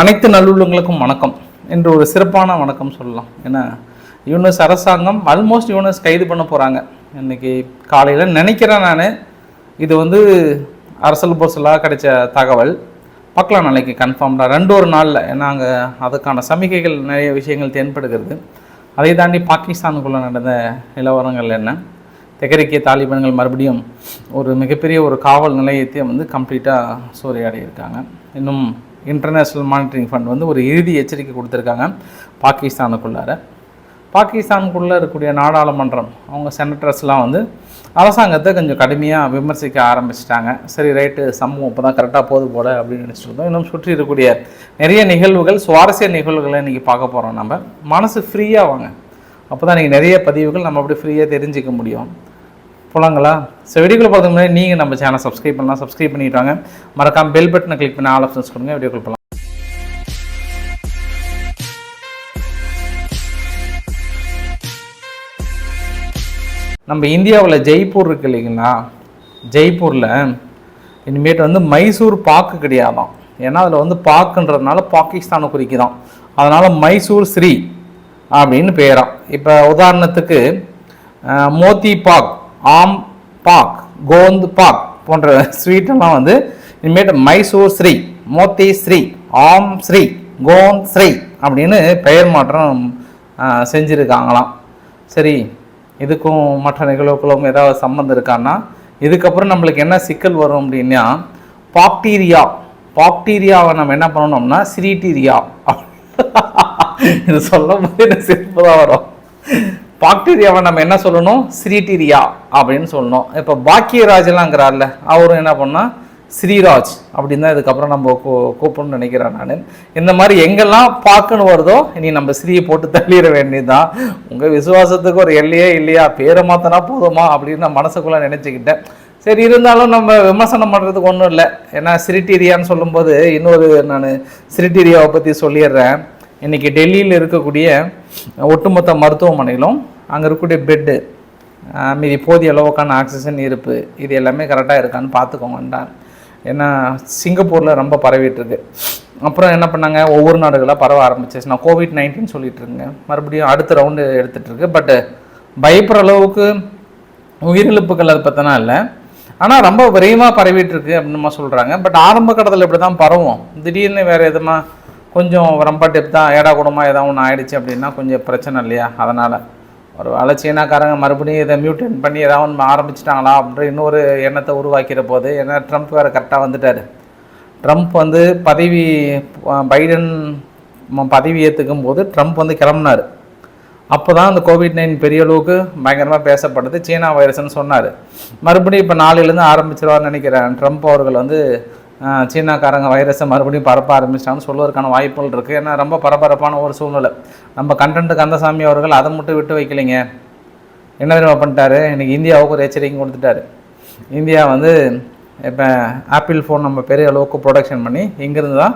அனைத்து நல்லுள்ளங்களுக்கும் வணக்கம் என்று ஒரு சிறப்பான வணக்கம் சொல்லலாம். ஏன்னா யூனஸ் அரசாங்கம் ஆல்மோஸ்ட் யூனஸ் கைது பண்ண போகிறாங்க இன்னைக்கு காலையில் நினைக்கிறேன் நான் இது வந்து அரசல் பொருசலாக கிடைச்ச தகவல். பார்க்கலாம் நாளைக்கு கன்ஃபார்ம்டாக ரெண்டு ஒரு நாளில் ஏன்னா அங்கே அதுக்கான சமிகைகள் நிறைய விஷயங்கள் தென்படுகிறது. அதை தாண்டி பாகிஸ்தானுக்குள்ளே நடந்த நிலவரங்கள் என்ன? தெகரிக்கிய தாலிபான்கள் மறுபடியும் ஒரு மிகப்பெரிய ஒரு காவல் நிலையத்தையும் வந்து கம்ப்ளீட்டாக சூறையாடி இருக்காங்க இன்னும் இன்டர்நேஷ்னல் மானிட்டரிங் ஃபண்ட் வந்து ஒரு இறுதி எச்சரிக்கை கொடுத்துருக்காங்க பாகிஸ்தானுக்குள்ளார. பாகிஸ்தானுக்குள்ளே இருக்கக்கூடிய நாடாளுமன்றம் அவங்க செனட்டர்ஸ்லாம் வந்து அரசாங்கத்தை கொஞ்சம் கடுமையாக விமர்சிக்க ஆரம்பிச்சிட்டாங்க. சரி ரைட்டு சமூகம் இப்போ தான் கரெக்டாக போது போல அப்படின்னு நினச்சிட்டு இருந்தோம். இன்னும் சுற்றி இருக்கக்கூடிய நிறைய நிகழ்வுகள் சுவாரஸ்ய நிகழ்வுகளை இன்றைக்கி பார்க்க போகிறோம் நம்ம. மனசு ஃப்ரீயாக வாங்க. அப்போ தான் நீங்கள் நிறைய பதிவுகள் நம்ம அப்படி ஃப்ரீயாக தெரிஞ்சிக்க முடியும். போலாங்களா? ஸோ வீடியோக்குள்ள பார்த்து முன்னாடி நீங்கள் நம்ம சேனல் சப்ஸ்கிரைப் பண்ணலாம் சப்ஸ்கிரைப் பண்ணிட்டாங்க மறக்காமல் பெல் பட்டனை கிளிக் பண்ணி ஆல் ஆப்ஷன்ஸ் கொடுங்க வீடியோக்குள்ள போகலாம் நம்ம இந்தியாவில் ஜெய்ப்பூர் இருக்கு இல்லைங்களா? ஜெய்ப்பூரில் இனிமேட்டு வந்து மைசூர் பாக்கு கிடையாதான் ஏன்னா அதில் வந்து பாக்குன்றதுனால பாகிஸ்தானை குறிக்குதாம். அதனால் மைசூர் ஸ்ரீ அப்படின்னு பேராம். இப்போ உதாரணத்துக்கு மோதி மோத்தி பாக் ஆம் பாக் கோந்து பாக் போன்ற ஸ்வீட்டெல்லாம் வந்து இனிமேட்டு மைசூர் ஸ்ரீ மோத்தி ஸ்ரீ ஆம் ஸ்ரீ கோந்த் ஸ்ரீ அப்படின்னு பெயர் மாற்றம் செஞ்சுருக்காங்களாம். சரி இதுக்கும் மற்ற நிகழ்வுகளும் ஏதாவது சம்மந்தம் இருக்கான்னா இதுக்கப்புறம் நம்மளுக்கு என்ன சிக்கல் வரும் அப்படின்னா பாக்டீரியா பாக்டீரியாவை நம்ம என்ன பண்ணணும்னா சிரிட்டீரியா. இது சொல்லும் போது எனக்கு சிரிப்பு தான் வரும். பாக்டீரியாவை நம்ம என்ன சொல்லணும்? சிரிட்டீரியா. அப்படின்னு சொல்லணும். இப்போ பாக்கியராஜ்லாங்கிறார்ல அவரும் என்ன பண்ணால் ஸ்ரீராஜ் அப்படின்னு தான் இதுக்கப்புறம் நம்ம கூ கூப்பிடணும்னு நினைக்கிறேன் நான். இந்த மாதிரி எங்கெல்லாம் பார்க்கன்னு வருதோ இனி நம்ம ஸ்ரீயை போட்டு தள்ளிட வேண்டியதுதான். உங்கள் விசுவாசத்துக்கு ஒரு எல்லையே இல்லையா? பேரை மாற்றினா போதுமா? அப்படின்னு நான் மனசுக்குள்ளே நினச்சிக்கிட்டேன். சரி இருந்தாலும் நம்ம விமர்சனம் பண்ணுறதுக்கு ஒன்றும் இல்லை. ஏன்னா சிரிட்டீரியான்னு சொல்லும்போது இன்னொரு நான் சிரிட்டீரியாவை பற்றி சொல்லிடுறேன். இன்றைக்கி டெல்லியில் இருக்கக்கூடிய ஒட்டுமொத்த மருத்துவமனையிலும் அங்கே இருக்கக்கூடிய பெட்டு மீதி போதிய அளவுக்கான ஆக்சிஜன் இருப்பு இது எல்லாமே கரெக்டாக இருக்கான்னு பார்த்துக்கோங்கன்றான் ஏன்னா சிங்கப்பூரில் ரொம்ப பரவிட்டுருக்கு. அப்புறம் என்ன பண்ணாங்க? ஒவ்வொரு நாடுகளாக பரவ ஆரம்பிச்சிச்சு நான் கோவிட் நைன்டீன் சொல்லிட்டு இருக்கேன் மறுபடியும் அடுத்த ரவுண்டு எடுத்துகிட்ருக்கு பட்டு பயப்படுற அளவுக்கு உயிரிழப்புகள் அது பற்றினா இல்லை. ஆனால் ரொம்ப விரைவாக பரவிட்டுருக்கு அப்படின்னு சொல்கிறாங்க பட் ஆரம்ப கட்டத்தில் இப்படி தான் பரவும். திடீர்னு வேறு எதுமா கொஞ்சம் ரொம்ப டெப்த்தாக ஏடா கூடமாக ஏதாவது ஒன்று ஆயிடுச்சு அப்படின்னா கொஞ்சம் பிரச்சனை இல்லையா? அதனால். ஒரு வேளை சீனாக்காரங்க மறுபடியும் இதை மியூட்டன் பண்ணி ஏதாவது ஒன்று ஆரம்பிச்சிட்டாங்களா அப்படின்ற இன்னொரு எண்ணத்தை உருவாக்கிற போது ஏன்னா ட்ரம்ப் வேறு கரெக்டாக வந்துட்டார். ட்ரம்ப் வந்து பதவி பைடன் பதவி ஏற்றுக்கும் போது ட்ரம்ப் வந்து கிளம்புனார். அப்போ தான் அந்த கோவிட் நைன் பெரிய அளவுக்கு பயங்கரமாக பேசப்பட்டது சீனா வைரஸ்னு சொன்னார். மறுபடியும் இப்போ நாளையிலேருந்து ஆரம்பிச்சிருவார்னு நினைக்கிறேன். ட்ரம்ப் அவர்கள் வந்து சீனாக்காரங்க வைரஸை மறுபடியும் பரப்ப ஆரம்பிச்சிட்டாங்கன்னு சொல்வதற்கான வாய்ப்புகள் இருக்குது ஏன்னா ரொம்ப பரபரப்பான ஒரு சூழ்நிலை. நம்ம கண்டன்ட்டு கந்தசாமி அவர்கள் அதை மட்டும் விட்டு வைக்கலைங்க. என்ன தெரியுமா பண்ணிட்டாரு? இன்றைக்கி இந்தியாவுக்கு ஒரு எச்சரிக்கை கொடுத்துட்டாரு. இந்தியா வந்து இப்போ ஆப்பிள் ஃபோன் நம்ம பெரிய அளவுக்கு ப்ரொடக்ஷன் பண்ணி இங்கேருந்து தான்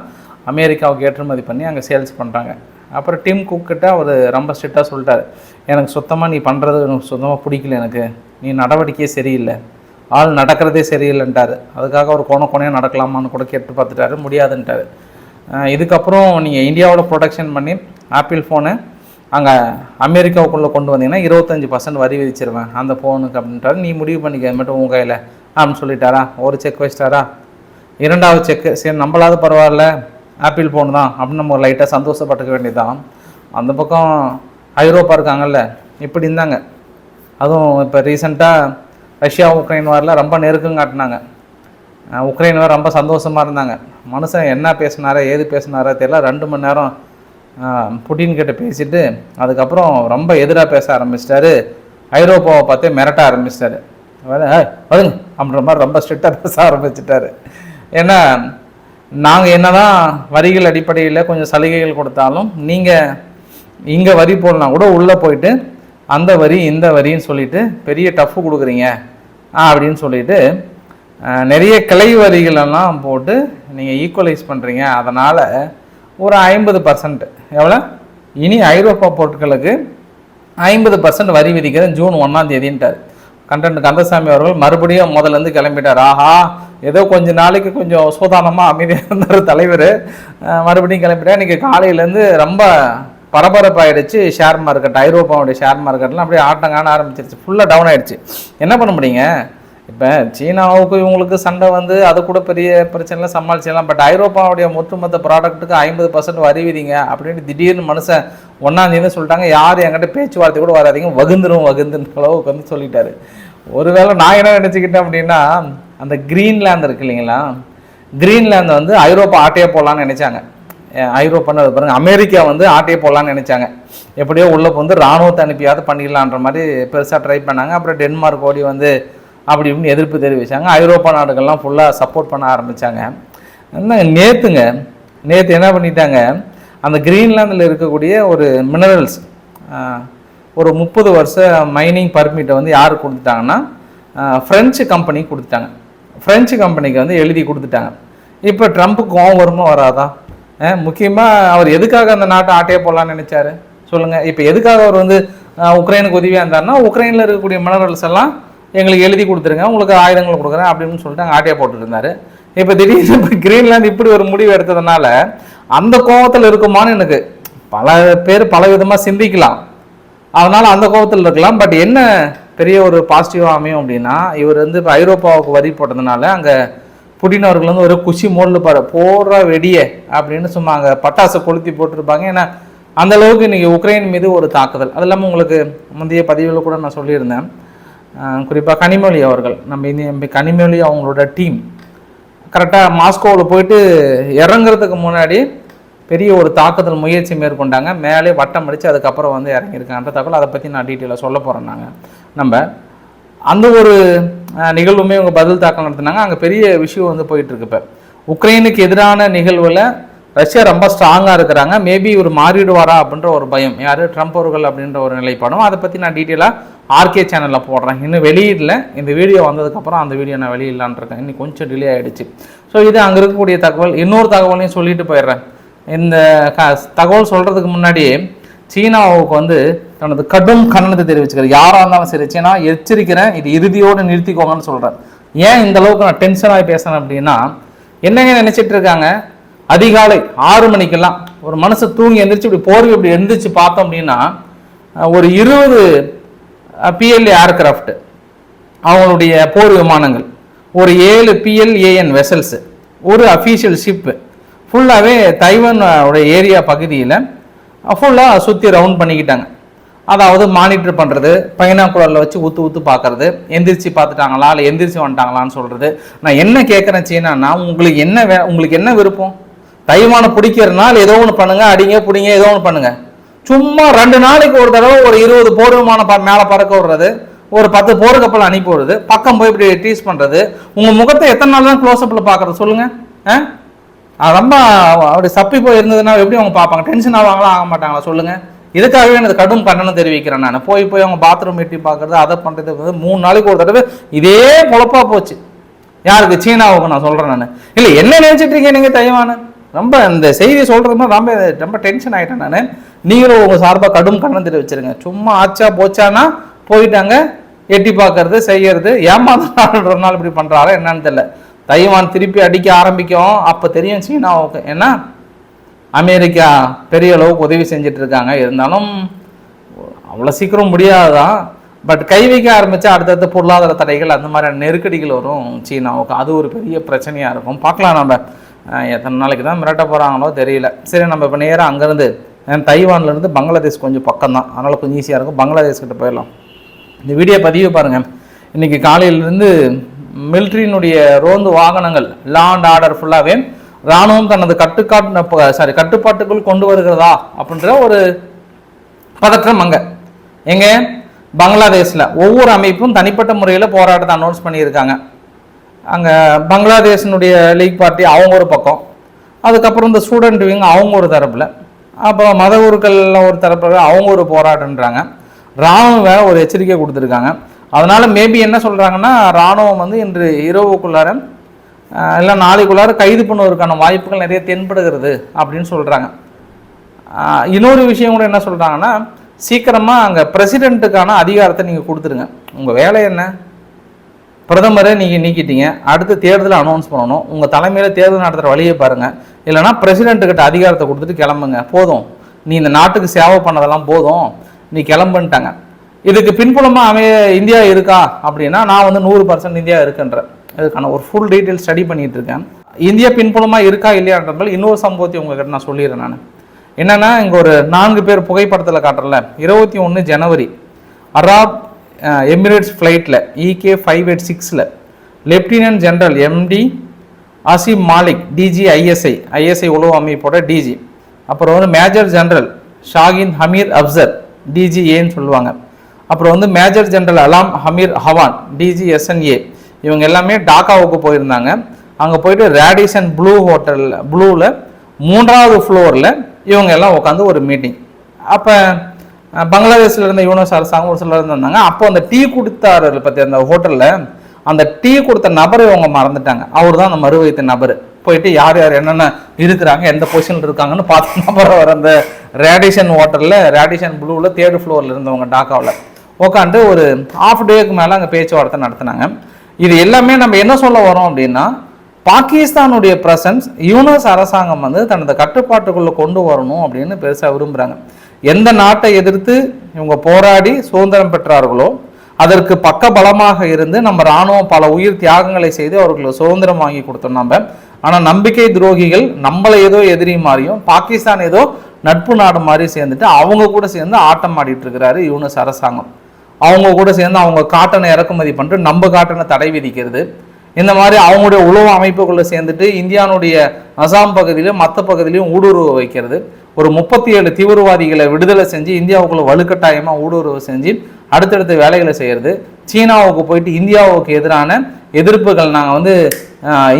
அமெரிக்காவுக்கு ஏற்றுமதி பண்ணி அங்கே சேல்ஸ் பண்ணுறாங்க அப்புறம் டிம் குக்கிட்ட அவர் ரொம்ப ஸ்ட்ரிக்டாக சொல்லிட்டாரு. எனக்கு சுத்தமாக நீ பண்ணுறது எனக்கு சுத்தமாக பிடிக்கல எனக்கு. நீ நடவடிக்கையே சரியில்லை. ஆள் நடக்கிறதே சரியில்லைன்ட்டாரு. அதுக்காக அவர் கோண கோணையாக நடக்கலாமான்னு கூட கேட்டு பார்த்துட்டாரு. முடியாதுன்ட்டார். இதுக்கப்புறம் நீங்கள் இந்தியாவோட ப்ரொடக்ஷன் பண்ணி ஆப்பிள் ஃபோனு அங்கே அமெரிக்காவுக்குள்ளே கொண்டு வந்தீங்கன்னா இருபத்தஞ்சி பர்சன்ட் வரி விதிச்சிருவேன். அந்த ஃபோனுக்கு அப்படின்ட்டாரு. நீ முடிவு பண்ணிக்க மட்டும் உங்கள் கையில் அப்படின்னு சொல்லிட்டாரா? ஒரு செக் வச்சிட்டாரா? இரண்டாவது செக்கு சரி நம்மளாவது பரவாயில்ல ஆப்பிள் ஃபோன் தான் அப்படின்னு நம்ம லைட்டாக சந்தோஷப்பட்டுக்க வேண்டியதான் அந்த பக்கம் ஐரோப்பா இருக்காங்கல்ல இப்படி இருந்தாங்க. அதுவும் இப்போ ரீசெண்டாக ரஷ்யா உக்ரைன் வாரில் ரொம்ப நெருக்கம் காட்டினாங்க. உக்ரைன் வார் ரொம்ப சந்தோஷமாக இருந்தாங்க. மனுஷன் என்ன பேசினாரோ ஏது பேசினாரோ தெரியல. ரெண்டு மணி நேரம் புட்டின்கிட்ட புட்டின் கிட்ட பேசிட்டு அதுக்கப்புறம் ரொம்ப எதிராக பேச ஆரம்பிச்சிட்டாரு. ஐரோப்பாவை பார்த்தே மிரட்ட ஆரம்பிச்சிட்டாரு. வருங்க அப்படின்ற மாதிரி ரொம்ப ஸ்ட்ரிக்டாக பேச ஆரம்பிச்சிட்டாரு. ஏன்னா நாங்கள் என்னதான் வரிகள் அடிப்படையில் கொஞ்சம் சலுகைகள் கொடுத்தாலும் நீங்கள் இங்கே வரி போடலாம் கூட உள்ளே போயிட்டு அந்த வரி இந்த வரின்னு சொல்லிட்டு பெரிய டஃப் கொடுக்குறீங்க. அப்படின்னு சொல்லிட்டு நிறைய கிளை வரிகளெல்லாம் போட்டு நீங்கள் ஈக்குவலைஸ் பண்ணுறீங்க அதனால் ஒரு ஐம்பது பர்சன்ட் எவ்வளோ? இனி ஐரோப்பா பொருட்களுக்கு ஐம்பது பர்சன்ட் வரி விதிக்கிறது ஜூன் ஒன்றாம் தேதின்ட்டார். கண்டென்ட் கந்தசாமி அவர்கள் மறுபடியும் முதல்ல இருந்து கிளம்பிட்டார். ஆஹா ஏதோ கொஞ்ச நாளைக்கு கொஞ்சம் சூதானமாக அமைதியாக இருந்தார் தலைவர் மறுபடியும் கிளம்பிட்டார். இன்றைக்கி காலையிலேருந்து ரொம்ப பரபரப்பாயிடுச்சு ஷேர் மார்க்கெட் ஐரோப்பாவுடைய ஷேர் மார்க்கெட்லாம் அப்படியே ஆட்டம் காண ஆரம்பிச்சிருச்சு. ஃபுல்லாக டவுன் ஆயிடுச்சு. என்ன பண்ண முடியுங்க? இப்போ சீனாவுக்கு இவங்களுக்கு சண்டை வந்து அது கூட பெரிய பிரச்சனைலாம் சமாளிச்சிடலாம் பட் ஐரோப்பாவுடைய ஒட்டுமொத்த ப்ராடக்ட்டுக்கு ஐம்பது பர்சன்ட் வரி விதிங்க அப்படின்னு திடீர்னு மனுஷன் ஒன்றாந்தேதி சொல்லிட்டாங்க. யார் என்கிட்ட பேச்சுவார்த்தை கூட வராதிங்க. வகுந்துரும் வகுந்துன்ற அளவுக்கு வந்து சொல்லிட்டாரு. ஒருவேளை நான் என்ன நினச்சிக்கிட்டேன் அப்படின்னா அந்த கிரீன்லேண்ட் இருக்கு இல்லைங்களா? கிரீன்லேண்ட் வந்து ஐரோப்பா ஆட்டையே போகலான்னு நினச்சாங்க. ஐரோப்பான்னு அது பாருங்கள் அமெரிக்கா வந்து ஆட்டையே போடலான்னு நினச்சாங்க. எப்படியோ உள்ள வந்து ராணுவத்தை அனுப்பியாவது பண்ணிடலான்ற மாதிரி பெருசாக ட்ரை பண்ணாங்க. அப்புறம் டென்மார்க் ஓடி வந்து அப்படி இப்படின்னு எதிர்ப்பு தெரிவித்தாங்க ஐரோப்பா நாடுகள்லாம் ஃபுல்லாக சப்போர்ட் பண்ண ஆரம்பித்தாங்க என்னங்க நேற்றுங்க நேற்று என்ன பண்ணிட்டாங்க? அந்த கிரீன்லாந்தில் இருக்கக்கூடிய ஒரு மினரல்ஸ் ஒரு முப்பது வருஷ மைனிங் பர்மிட்டை வந்து யார் கொடுத்துட்டாங்கன்னா ஃப்ரெஞ்சு கம்பெனி கொடுத்துட்டாங்க. ஃப்ரெஞ்சு கம்பெனிக்கு வந்து எழுதி கொடுத்துட்டாங்க. இப்போ ட்ரம்ப்புக்கு கோவம் வருமா வராதா? முக்கியமாக அவர் எதுக்காக அந்த நாட்டை ஆட்டையே போடலான்னு நினைச்சாரு? சொல்லுங்கள் இப்போ எதுக்காக அவர் வந்து உக்ரைனுக்கு உதவியாக இருந்தார்னா உக்ரைனில் இருக்கக்கூடிய மினரல்ஸ் எல்லாம் எங்களுக்கு எழுதி கொடுத்துருங்க உங்களுக்கு ஆயுதங்கள் கொடுக்குறேன் அப்படின்னு சொல்லிட்டு அங்கே ஆட்டையை போட்டுட்டு இப்போ திடீர்னு இப்போ கிரீன்லாந்து இப்படி ஒரு முடிவு எடுத்ததுனால அந்த கோவத்தில் இருக்குமான்னு எனக்கு பல பேர் பல விதமாக சிந்திக்கலாம். அதனால் அந்த கோபத்தில் இருக்கலாம். பட் என்ன பெரிய ஒரு பாசிட்டிவாக அமையும் அப்படின்னா இவர் வந்து இப்போ ஐரோப்பாவுக்கு வரி போட்டதுனால அங்கே புடின் அவர்கள் வந்து ஒரு குஷி மோடில் பாரு போடுற வெடியே அப்படின்னு சும்மா அங்கே பட்டாசை கொளுத்தி போட்டிருப்பாங்க. ஏன்னா அந்த அளவுக்கு இன்றைக்கி உக்ரைன் மீது ஒரு தாக்குதல். அது இல்லாமல் உங்களுக்கு முந்தைய பதிவில் கூட நான் சொல்லியிருந்தேன். குறிப்பாக கனிமொழி அவர்கள் நம்ம இந்திய கனிமொழி அவங்களோட டீம். கரெக்டாக மாஸ்கோவில் போயிட்டு இறங்குறதுக்கு முன்னாடி பெரிய ஒரு தாக்குதல் முயற்சி மேற்கொண்டாங்க. மேலே வட்டம் அடித்து அதுக்கப்புறம் வந்து இறங்கியிருக்காங்க. தகவல் அதை பற்றி நான் டீட்டெயிலாக சொல்ல போகிறேன் நாங்கள் நம்ம அந்த ஒரு நிகழ்வுமே இவங்க பதில் தாக்கம் நடத்தினாங்க. அங்கே பெரிய விஷயம் வந்து போயிட்டு இருக்கு இப்போ உக்ரைனுக்கு எதிரான நிகழ்வில் ரஷ்யா ரொம்ப ஸ்ட்ராங்காக இருக்கிறாங்க. மேபி இவர் மாறிடுவாரா அப்படின்ற ஒரு பயம். யார்? ட்ரம்ப் அவர்கள் அப்படின்ற ஒரு நிலைப்பாடும். அதை பற்றி நான் டீட்டெயிலாக ஆர்கே சேனலில் போடுறேன். இன்னும் வெளியிடல. இந்த வீடியோ வந்ததுக்கப்புறம் அந்த வீடியோ நான் வெளியிடலான் இருக்கேன். இன்னைக்கு கொஞ்சம் டிலே ஆகிடுச்சு ஸோ இது அங்கே இருக்கக்கூடிய தகவல். இன்னொரு தகவலையும் சொல்லிட்டு போயிடுறேன். இந்த க தகவல் சொல்கிறதுக்கு முன்னாடியே சீனாவுக்கு வந்து தனது கடும் கண்டனத்தை தெரிவிச்சுக்கிறார். யாராக இருந்தாலும் சரி சீனா எச்சரிக்கிறேன். இது இறுதியோடு நிறுத்திக்கோங்கன்னு சொல்கிறேன் ஏன் இந்த அளவுக்கு நான் டென்ஷனாகி பேசுகிறேன் அப்படின்னா என்னங்க நினைச்சிட்டு இருக்காங்க? அதிகாலை ஆறு மணிக்கெல்லாம் ஒரு மனசு தூங்கி எந்திரிச்சு இப்படி போர்வை இப்படி எழுந்திரிச்சு பார்த்தோம் அப்படின்னா ஒரு இருபது பிஎல்ஏ ஏர்கிராஃப்ட் அவங்களுடைய போர் விமானங்கள் ஒரு ஏழு பிஎல்ஏஎன் வெசல்ஸு ஒரு அஃபீஷியல் ஷிப்பு ஃபுல்லாகவே தைவானோட உடைய ஏரியா பகுதியில் ஃபுல்லாக சுற்றி ரவுண்ட் பண்ணிக்கிட்டாங்க. அதாவது மானிட்டர் பண்ணுறது பைனாக்குலரில் வச்சு ஊற்று ஊற்று பார்க்குறது எந்திரிச்சு பார்த்துட்டாங்களா இல்லை எந்திரிச்சு வந்துட்டாங்களான்னு சொல்கிறது நான் என்ன கேட்குறேன் சீனானா உங்களுக்கு என்ன வே உங்களுக்கு என்ன விருப்பம்? தைவானை பிடிக்கிறதுனால ஏதோ ஒன்று பண்ணுங்கள் அடிங்க பிடிங்க ஏதோ ஒன்று பண்ணுங்கள் சும்மா ரெண்டு நாளைக்கு ஒரு தடவை ஒரு இருபது போர் விமானம் ப மேலே பறக்க விடுறது ஒரு பத்து போர் கப்பல் அனுப்பி விடுறது பக்கம் போய் இப்படி டீஸ் பண்ணுறது உங்கள் முகத்தை எத்தனை நாள் தான் க்ளோஸ்அப்பில் பார்க்குறது சொல்லுங்கள் ஆ? ரொம்ப அப்படி சப்பி போய் இருந்ததுன்னா எப்படி அவங்க பார்ப்பாங்க? டென்ஷன் ஆவாங்களா ஆக மாட்டாங்களா சொல்லுங்கள் இதுக்காகவே எனக்கு கடும் கண்டனம் தெரிவிக்கிறேன் நான். போய் போய் அவங்க பாத்ரூம் எட்டி பார்க்கறது அதை பண்ணுறது வந்து மூணு நாளைக்கு ஒரு தடவை இதே பொழப்பாக போச்சு. யாருக்கு? சீனாவுக்கு நான் சொல்கிறேன் நான். இல்லை என்ன நினைச்சிட்டு இருக்கீங்க நீங்கள் தைவானு? ரொம்ப இந்த செய்தி சொல்கிறதுமா ரொம்ப ரொம்ப டென்ஷன் ஆகிட்டேன் நான். நீங்களும் உங்கள் சார்பாக கடும் கண்டனம் தெரிவிச்சிருங்க. சும்மா ஆச்சா போச்சானா போயிட்டாங்க எட்டி பார்க்கறது செய்யறது ஏமாந்தாள் இப்படி பண்ணுறாரா என்னன்னு தெரியல. தைவான் திருப்பி அடிக்க ஆரம்பிக்கும். அப்போ தெரியும் சீனாவுக்கு. ஏன்னா அமெரிக்கா பெரிய அளவுக்கு உதவி செஞ்சுட்டு இருக்காங்க இருந்தாலும் அவ்வளோ சீக்கிரம் முடியாதுதான் பட் கை வைக்க ஆரம்பித்தா அடுத்தடுத்த பொருளாதார தடைகள் அந்த மாதிரியான நெருக்கடிகள் வரும் சீனாவுக்கு. அது ஒரு பெரிய பிரச்சனையாக இருக்கும். பார்க்கலாம் நம்ம எத்தனை நாளைக்கு தான் மிரட்ட போகிறாங்களோ தெரியல. சரி நம்ம இப்போ நேராக அங்கேருந்து தைவான்லேருந்து பங்களாதேஷ் கொஞ்சம் பக்கம் தான் அதனால் கொஞ்சம் ஈஸியாக இருக்கும். பங்களாதேஷ் கிட்ட போயிடலாம். இந்த வீடியோ பதிவு பாருங்கள் இன்றைக்கி காலையிலேருந்து மிலிட்ரியினுடைய ரோந்து வாகனங்கள் லா அண்ட் ஆர்டர் ஃபுல்லாகவே இராணுவம் தனது கட்டுக்காட்டு சாரி கட்டுப்பாட்டுக்குள் கொண்டு வருகிறதா அப்படின்ற ஒரு பதற்றம் அங்கே. எங்க? பங்களாதேஷில். ஒவ்வொரு அமைப்பும் தனிப்பட்ட முறையில் போராட்டத்தை அனௌன்ஸ் பண்ணியிருக்காங்க. அங்கே பங்களாதேஷினுடைய லீக் பார்ட்டி அவங்க ஒரு பக்கம். அதுக்கப்புறம் இந்த ஸ்டூடெண்ட் விங் அவங்க ஒரு தரப்பில். அப்புறம் மத குருக்கள்ல ஒரு தரப்பில் அவங்க ஒரு போராட்டன்றாங்க இராணுவம் வேற ஒரு எச்சரிக்கை கொடுத்துருக்காங்க. அதனால மேபி என்ன சொல்கிறாங்கன்னா ராணுவம் வந்து இன்று இரவுக்குள்ளார இல்லை நாளைக்குள்ளார கைது பண்ணுவதற்கான வாய்ப்புகள் நிறைய தென்படுகிறது அப்படின்னு சொல்கிறாங்க இன்னொரு விஷயம் கூட என்ன சொல்கிறாங்கன்னா சீக்கிரமாக அங்கே பிரசிடெண்ட்டுக்கான அதிகாரத்தை நீங்கள் கொடுத்துருங்க. உங்கள் வேலை என்ன? பிரதமரை நீங்கள் நீக்கிட்டீங்க. அடுத்து தேர்தலை அனௌன்ஸ் பண்ணணும். உங்கள் தலைமையில் தேர்தல் நடத்துகிற வழியை பாருங்கள் இல்லைனா பிரசிடென்ட்டுக்கிட்ட அதிகாரத்தை கொடுத்துட்டு கிளம்புங்க. போதும். நீ இந்த நாட்டுக்கு சேவை பண்ணதெல்லாம் போதும். நீ கிளம்புன்ட்டாங்க. இதுக்கு பின்புலமாக அமைய இந்தியா இருக்கா? அப்படின்னா நான் வந்து நூறு பர்சன்ட் இந்தியா இருக்குன்றேன். இதுக்கான ஒரு ஃபுல் டீட்டெயில் ஸ்டடி பண்ணிகிட்டு இருக்கேன் இந்தியா பின்புலமாக இருக்கா இல்லையான்றதால இன்னொரு சம்பவத்தை உங்ககிட்ட நான் சொல்லிடுறேன் நான். என்னென்னா இங்கே ஒரு நான்கு பேர் புகைப்படத்தில் காட்டுறல இருபத்தி ஒன்று ஜனவரி அராப் எமிரேட்ஸ் ஃப்ளைட்டில் இகே ஃபைவ் எயிட் சிக்ஸில் lieutenant general MD Asim Malik DG ISI ISI உளவு அமைப்போட டிஜி அப்புறம் வந்து மேஜர் ஜெனரல் ஷாகின் ஹமீர் அப்சர் டிஜிஏன்னு சொல்லுவாங்க. அப்புறம் வந்து major general Alam Hamir ஹவான் DG SNA இவங்க எல்லாமே டாக்காவுக்கு போயிருந்தாங்க. அங்கே போயிட்டு ரேடிசன் ப்ளூ ஹோட்டலில் ப்ளூவில் மூன்றாவது ஃப்ளோரில் இவங்க எல்லாம் உட்காந்து ஒரு மீட்டிங் அப்போ பங்களாதேஷில் இருந்த யூனிஸ் அரசாங்கம் ஒரு சிலர் இருந்தாங்க அப்போ அந்த டீ கொடுத்தாரு பற்றி அந்த ஹோட்டலில் அந்த டீ கொடுத்த நபரை இவங்க மறந்துட்டாங்க. அவர் தான் அந்த மறுவைத்த நபர். போயிட்டு யார் யார் என்னென்ன இருக்கிறாங்க எந்த பொசிஷனில் இருக்காங்கன்னு பார்த்து நபர் வர அந்த ரேடிஷன் ஹோட்டலில் ரேடிஷன் ப்ளூவில் தேர்டு ஃப்ளோரில் இருந்தவங்க டாக்காவில் உட்காந்து ஒரு ஆஃப் டேக்கு மேலே அங்கே பேச்சுவார்த்தை நடத்தினாங்க. இது எல்லாமே நம்ம என்ன சொல்ல வரோம் அப்படின்னா பாகிஸ்தானுடைய பிரசன்ஸ் யூனஸ் அரசாங்கம் வந்து தனது கட்டுப்பாட்டுக்குள்ளே கொண்டு வரணும் அப்படின்னு பெருசாக விரும்புகிறாங்க எந்த நாட்டை எதிர்த்து இவங்க போராடி சுதந்திரம் பெற்றார்களோ அதற்கு பக்க பலமாக இருந்து நம்ம ராணுவம் பல உயிர் தியாகங்களை செய்து அவர்களுக்கு சுதந்திரம் வாங்கி கொடுத்தோம் நம்ம ஆனால் நம்பிக்கை துரோகிகள் நம்மளை ஏதோ எதிரி மாதிரியும் பாகிஸ்தான் ஏதோ நட்பு நாடு மாதிரி சேர்ந்துட்டு அவங்க கூட சேர்ந்து ஆட்டம் ஆடிட்டு இருக்கிறாரு யூனஸ் அரசாங்கம். அவங்க கூட சேர்ந்து அவங்க காட்டனை இறக்குமதி பண்ணிட்டு நம்ம காட்டனை தடை விதிக்கிறது. இந்த மாதிரி அவங்களுடைய உளவு அமைப்புகளை சேர்ந்துட்டு இந்தியானுடைய அசாம் பகுதியிலும் மற்ற பகுதியிலையும் ஊடுருவ வைக்கிறது. ஒரு முப்பத்தி ஏழு தீவிரவாதிகளை விடுதலை செஞ்சு இந்தியாவுக்குள்ள வலுக்கட்டாயமாக ஊடுருவ செஞ்சு அடுத்தடுத்த வேலைகளை செய்கிறது சீனாவுக்கு போயிட்டு இந்தியாவுக்கு எதிரான எதிர்ப்புகள் நாங்கள் வந்து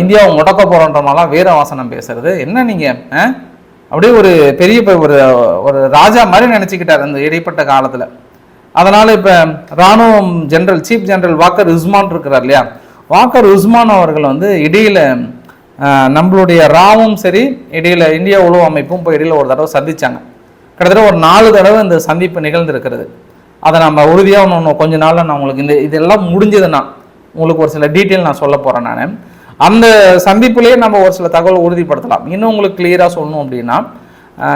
இந்தியாவை முடக்க போகிறோன்றமாலாம் வீர வாசனம் பேசுறது. என்ன நீங்கள் அப்படியே ஒரு பெரிய ஒரு ஒரு ராஜா மாதிரி நினச்சிக்கிட்டார் அந்த இடைப்பட்ட காலத்தில். அதனால் இப்போ ராணுவம் general chief general Waker Usman இருக்கிறார் இல்லையா? வாக்கர் உஸ்மான் அவர்கள் வந்து இடையில நம்மளுடைய ராவும் சரி இடையில இந்திய உளவு அமைப்பும் போய் இடையில ஒரு தடவை சந்தித்தாங்க கிட்டத்தட்ட ஒரு நாலு தடவை இந்த சந்திப்பு நிகழ்ந்திருக்கிறது. அதை நம்ம உறுதியாக ஒன்று கொஞ்ச நாளில் நான் உங்களுக்கு இந்த இதெல்லாம் முடிஞ்சதுன்னா உங்களுக்கு ஒரு சில டீட்டெயில் நான் சொல்ல போகிறேன் நான். அந்த சந்திப்புலேயே நம்ம ஒரு சில தகவல் உறுதிப்படுத்தலாம். இன்னும் உங்களுக்கு கிளியராக சொல்லணும் அப்படின்னா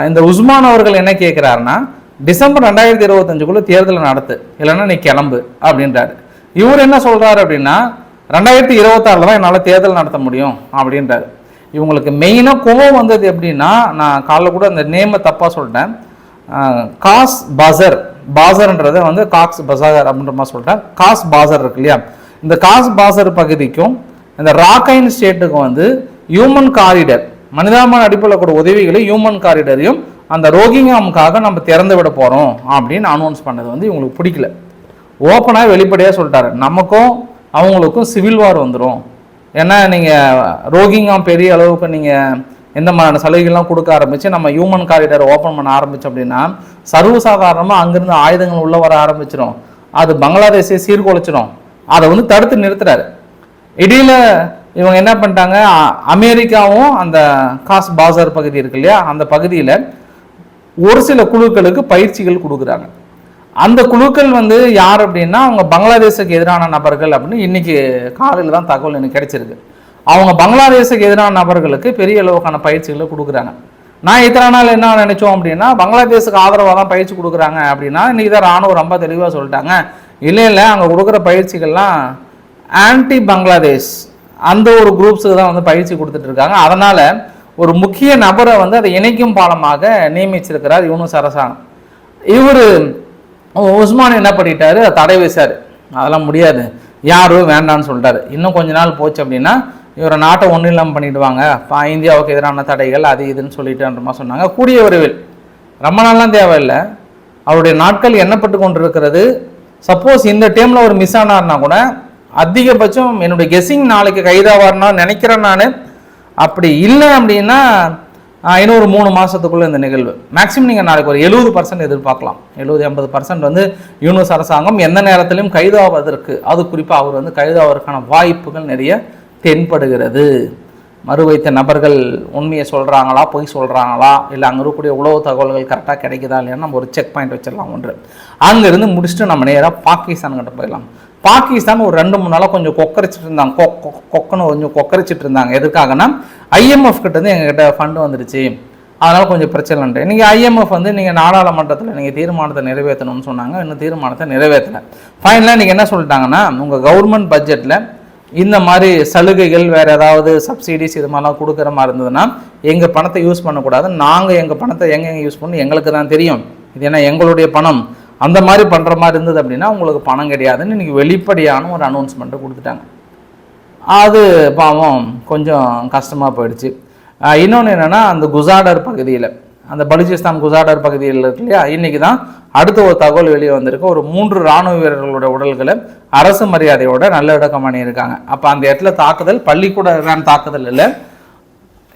இந்த உஸ்மான் அவர்கள் என்ன கேட்குறாருன்னா டிசம்பர் ரெண்டாயிரத்தி இருபத்தஞ்சுக்குள்ளே தேர்தலை நடத்து இல்லைன்னா நீ கிளம்பு அப்படின்றாரு. இவர் என்ன சொல்கிறாரு அப்படின்னா ரெண்டாயிரத்தி இருபத்தாறில் தான் என்னால் தேர்தல் நடத்த முடியும் அப்படின்றாரு. இவங்களுக்கு மெயினாக கோவம் வந்தது எப்படின்னா நான் காலைல கூட அந்த நேமை தப்பாக சொல்லிட்டேன். காஸ் பாசர் பாசர்ன்றதை வந்து காக்ஸ் பசாகர் அப்படின்ற மாதிரி சொல்லிட்டேன் காஸ் பாசர் இருக்கு இல்லையா? இந்த காஸ் பாசர் பகுதிக்கும் இந்த ராக்கைன் ஸ்டேட்டுக்கும் வந்து ஹியூமன் காரிடர் மனிதாபிமான அடிப்படையில் கூட உதவிகளை ஹியூமன் காரிடரையும் அந்த ரோகிங்காமுக்காக நம்ம திறந்து விட போகிறோம் அப்படின்னு அனௌன்ஸ் பண்ணது வந்து இவங்களுக்கு பிடிக்கல. ஓப்பனாக வெளிப்படையாக சொல்லிட்டாரு. நமக்கும் அவங்களுக்கும் சிவில் வார் வந்துடும் ஏன்னா நீங்கள் ரோகிங்காம் பெரிய அளவுக்கு நீங்கள் எந்த மாதிரியான சலுகைகள்லாம் கொடுக்க ஆரம்பிச்சு நம்ம ஹியூமன் காரிடர் ஓப்பன் பண்ண ஆரம்பிச்சோம் அப்படின்னா சர்வசாதாரணமாக அங்கேருந்து ஆயுதங்கள் உள்ளே வர ஆரம்பிச்சிடும் அது பங்களாதேஷை சீர்குலைச்சிடும் அதை வந்து தடுத்து நிறுத்துறாரு. இடையில இவங்க என்ன பண்ணிட்டாங்க? அ- அமெரிக்காவும் அந்த காஸ் பாசர் பகுதி இருக்கு இல்லையா? அந்த பகுதியில் ஒரு சில குழுக்களுக்கு பயிற்சிகள் கொடுக்குறாங்க. அந்த குழுக்கள் வந்து யார் அப்படின்னா அவங்க பங்களாதேஷுக்கு எதிரான நபர்கள் அப்படின்னு இன்னைக்கு காலையில் தான் தகவல் எனக்கு கிடைச்சிருக்கு. அவங்க பங்களாதேஷுக்கு எதிரான நபர்களுக்கு பெரிய அளவுக்கான பயிற்சிகளை கொடுக்குறாங்க. நான் இத்தனை நாள் என்ன நினைச்சோம் அப்படின்னா பங்களாதேஷுக்கு ஆதரவாக தான் பயிற்சி கொடுக்குறாங்க அப்படின்னா இன்னைக்கு தான் ராணுவம் ரொம்ப தெளிவாக சொல்லிட்டாங்க. இல்லை இல்லை அங்கே கொடுக்குற பயிற்சிகள்லாம் ஆன்டி பங்களாதேஷ் அந்த ஒரு குரூப்ஸுக்கு தான் வந்து பயிற்சி கொடுத்துட்டு இருக்காங்க. அதனால ஒரு முக்கிய நபரை வந்து அதை இணைக்கும் பாலமாக நியமிச்சிருக்கிறார் யூனுஸ் அரசாங்கம். இவர் உஸ்மான் என்ன பண்ணிட்டாரு? தடை வைச்சார் அதெல்லாம் முடியாது. யாரும் வேண்டாம்னு சொல்லிட்டாரு. இன்னும் கொஞ்ச நாள் போச்சு அப்படின்னா இவரை நாட்டை ஒன்றும் இல்லாமல் பண்ணிடுவாங்க இந்தியாவுக்கு எதிரான தடைகள் அது இதுன்னு சொல்லிட்டுன்ற மாதிரி சொன்னாங்க. கூடிய விரைவில். ரொம்ப நாள்லாம் தேவையில்லை. அவருடைய நாட்கள் எண்ணப்பட்டு கொண்டிருக்கிறது. சப்போஸ் இந்த டைமில் ஒரு மிஸ் ஆனார்னா கூட அதிகபட்சம் என்னுடைய கெஸ்ஸிங் நாளைக்கு கைதாவார்னா நினைக்கிறேன் நான். அப்படி இல்லை அப்படின்னா இன்னும் ஒரு மூணு மாதத்துக்குள்ளே இந்த நிகழ்வு. மேக்ஸிமம் நீங்கள் நாளைக்கு ஒரு எழுபது பர்சன்ட் எதிர்பார்க்கலாம். எழுபது எண்பது பர்சன்ட் வந்து யூனிஸ் அரசாங்கம் எந்த நேரத்திலையும் கைதாவதற்கு அது குறிப்பாக அவர் வந்து கைதாவதற்கான வாய்ப்புகள் நிறைய தென்படுகிறது. மறு வைத்த நபர்கள் உண்மையை சொல்கிறாங்களா பொய் சொல்கிறாங்களா இல்லை அங்கே இருக்கக்கூடிய உளவு தகவல்கள் கரெக்டாக கிடைக்குதா இல்லையா நம்ம ஒரு செக் பாயிண்ட் வச்சிடலாம் ஒன்று. அங்கேருந்து முடிச்சுட்டு நம்ம நேராக பாகிஸ்தான்கிட்ட போயிடலாம். பாகிஸ்தான் ஒரு ரெண்டு மூணு நாளாக கொஞ்சம் கொக்கரிச்சிட்டு இருந்தாங்க. கொ கொக்கன்னு கொஞ்சம் கொக்கரிச்சிட்டு இருந்தாங்க. எதுக்காகனா ஐஎம்எஃப் கிட்ட இருந்து எங்ககிட்ட ஃபண்டு வந்துருச்சு. அதனால கொஞ்சம் பிரச்சனை உண்டு நீங்கள் ஐஎம்எஃப் வந்து நீங்கள் நாடாளுமன்றத்தில் நீங்கள் தீர்மானத்தை நிறைவேற்றணும்னு சொன்னாங்க. இன்னும் தீர்மானத்தை நிறைவேற்றலை ஃபைனலாக நீங்கள் என்ன சொல்லிட்டாங்கன்னா உங்கள் கவர்மெண்ட் பட்ஜெட்டில் இந்த மாதிரி சலுகைகள் வேறு ஏதாவது சப்சிடிஸ் இது மாதிரிலாம் கொடுக்குற மாதிரி இருந்ததுன்னா எங்கள் பணத்தை யூஸ் பண்ணக்கூடாது. நாங்கள் எங்கள் பணத்தை எங்கே யூஸ் பண்ணணும்? எங்களுக்கு தான் தெரியும். இது ஏன்னா எங்களுடைய பணம்? அந்த மாதிரி பண்ணுற மாதிரி இருந்தது அப்படின்னா உங்களுக்கு பணம் கிடையாதுன்னு இன்றைக்கி வெளிப்படையான ஒரு அனௌன்ஸ்மெண்ட்டை கொடுத்துட்டாங்க. அது பாவம் கொஞ்சம் கஷ்டமாக போயிடுச்சு. இன்னொன்று என்னென்னா அந்த குசாடர் பகுதியில் அந்த பலுச்சிஸ்தான் குசாடர் பகுதியில் இருக்கு இல்லையா? இன்றைக்கி தான் அடுத்த ஒரு தகவல் வெளியே வந்திருக்கு. ஒரு மூன்று இராணுவ வீரர்களோட உடல்களை அரசு மரியாதையோட நல்லடக்கம் பண்ணியிருக்காங்க அப்போ அந்த இடத்துல தாக்குதல் பள்ளிக்கூட வேன் தாக்குதல் இல்லை.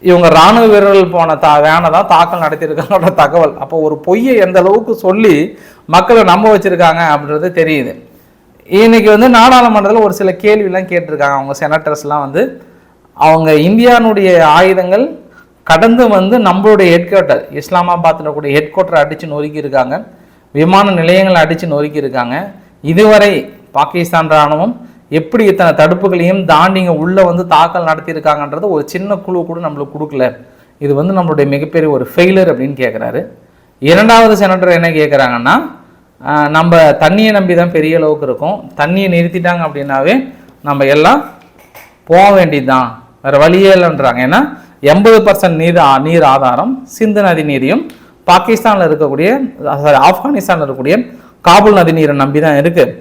இவங்க ராணுவ வீரர்கள் போன தா வேனை தான் தாக்கல் நடத்தியிருக்காங்களோட தகவல். அப்போ ஒரு பொய்யை எந்த அளவுக்கு சொல்லி மக்களை நம்ப வச்சுருக்காங்க அப்படின்றது தெரியுது. இன்றைக்கி வந்து நாடாளுமன்றத்தில் ஒரு சில கேள்விலாம் கேட்டிருக்காங்க. அவங்க செனட்டர்ஸ்லாம் வந்து அவங்க இந்தியானுடைய ஆயுதங்கள் கடந்து வந்து நம்மளுடைய ஹெட் குவார்ட்டர் இஸ்லாமாபாத்தில் கூடிய ஹெட் குவார்ட்டர் அடித்து நொறுக்கியிருக்காங்க. விமான நிலையங்களை அடித்து நொறுக்கியிருக்காங்க. இதுவரை பாகிஸ்தான் ராணுவம் எப்படி இத்தனை தடுப்புகளையும் தாண்டிங்க உள்ளே வந்து தாக்கல் நடத்தியிருக்காங்கன்றது ஒரு சின்ன குழு கூட நம்மளுக்கு கொடுக்கல. இது வந்து நம்மளுடைய மிகப்பெரிய ஒரு ஃபெயிலர் அப்படின்னு கேட்குறாரு இரண்டாவது செனட்டர் என்ன கேட்குறாங்கன்னா நம்ம தண்ணியை நம்பி தான் பெரிய அளவுக்கு இருக்கும். தண்ணியை நிறுத்திட்டாங்க அப்படின்னாவே நம்ம எல்லாம் போக வேண்டியதுதான். வேற வழியே இல்லைன்றாங்க. ஏன்னா எண்பது பர்சன்ட் நீர் நீர் ஆதாரம் சிந்து நதி நீரையும் பாகிஸ்தானில் இருக்கக்கூடிய சாரி ஆப்கானிஸ்தானில் இருக்கக்கூடிய காபூல் நதி நீரை நம்பி தான் இருக்குது